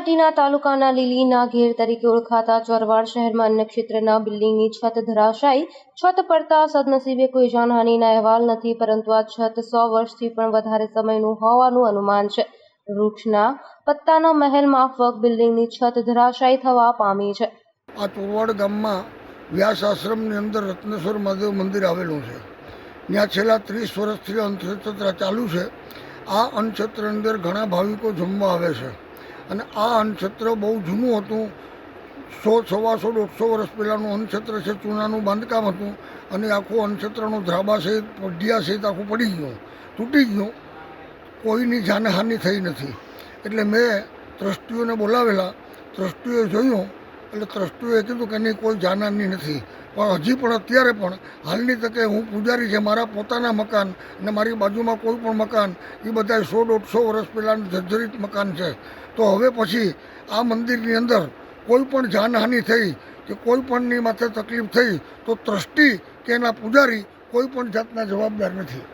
નવસારીના તાલુકાના લીલીના ઘેર તરીકે ઓળખાતા ચોરવાડ શહેરમાં અન્ય ક્ષેત્રના બિલ્ડિંગની છત ધરાશાયી. છત પડતા સદનસીબે કોઈ જાનહાનિના અહેવાલ નથી, પરંતુ આ છત સો વર્ષથી પણ વધારે સમયનું હોવાનું અનુમાન છે. વૃક્ષના પત્તાના મહેલ માફક બિલ્ડિંગની છત ધરાશાયી થવા પામી છે. આ ચોરવાડ ગામમાં વ્યાસ આશ્રમની અંદર રત્નેશ્વર મહાદેવ મંદિર આવેલું છે. ત્યાં છેલ્લા ત્રીસ વર્ષથી અન્નક્ષેત્ર ચાલુ છે. આ અન્નક્ષેત્રની અંદર ઘણા ભાવિકો જમવા આવે છે. અને આ અન્નક્ષેત્ર બહુ જૂનું હતું. સો, સવાસો, દોઢસો વર્ષ પહેલાંનું અન્નક્ષેત્ર છે, ચૂનાનું બાંધકામ હતું. અને આખું અન્નક્ષેત્રનું ધ્રાબા સહિત પઢિયા સહિત આખું પડી ગયું, તૂટી ગયું. કોઈની જાનહાનિ થઈ નથી. એટલે મેં ટ્રસ્ટીઓને બોલાવેલા, ટ્રસ્ટીઓએ જોયું એટલે ટ્રસ્ટીઓએ કીધું કે નહીં, કોઈ જાનહાની નથી. પણ હજી પણ અત્યારે પણ હાલની તકે હું પૂજારી છે, મારા પોતાના મકાન અને મારી બાજુમાં કોઈ પણ મકાન, એ બધા સો દોઢસો વર્ષ પહેલાંનું જર્જરિત મકાન છે. તો હવે પછી આ મંદિરની અંદર કોઈ પણ જાનહાનિ થઈ કે કોઈ પણની માથે તકલીફ થઈ, તો ટ્રસ્ટી કે એના પૂજારી કોઈ પણ જાતના જવાબદાર નથી.